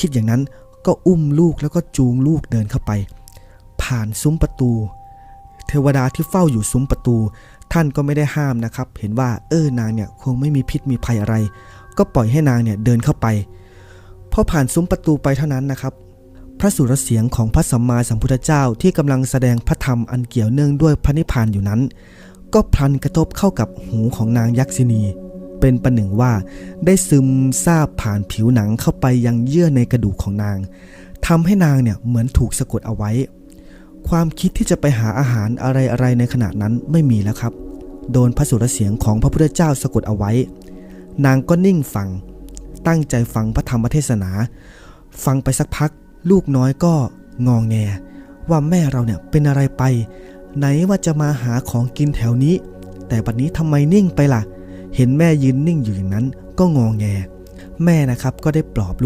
คิดอย่างนั้นก็อุ้มลูกแล้วก็จูงลูกเดินเข้าไป ผ่านซุ้มประตู เทวดาที่เฝ้าอยู่ซุ้มประตู ท่านก็ไม่ได้ห้ามนะครับ เห็นว่าเออนางเนี่ยคงไม่มีพิษมีภัยอะไร ก็ปล่อยให้นางเนี่ยเดินเข้าไปพอผ่านซุ้มประตูไปเท่านั้นนะครับ พระสุรเสียงของพระสัมมาสัมพุทธเจ้าที่กำลังแสดงพระธรรมอันเกี่ยวเนื่องด้วยพระนิพพานอยู่นั้น ก็พลันกระทบเข้ากับหูของนางยักษินี เป็นประหนึ่งว่าได้ซึมซาบผ่านผิวหนังเข้าไปยังเยื่อในกระดูกของนางทำให้นางเนี่ยเหมือนถูกสะกดเอาไว้ ความคิดที่จะไปหาอาหารอะไรๆในขณะนั้นไม่มีแล้วครับ โดนพระสุรเสียงของพระพุทธเจ้าสะกดเอาไว้ นางก็นิ่งฟัง ตั้งใจฟังพระธรรมเทศนา ฟังไปสักพัก ลูกน้อยก็งองแง ว่าแม่เราเนี่ยเป็นอะไรไป ไหนว่าจะมาหาของกินแถวนี้ แต่บัดนี้ทำไมนิ่งไปล่ะ เห็นแม่ยืนนิ่งอยู่อย่างนั้นก็งองแง แม่นะครับก็ได้ปลอบลูก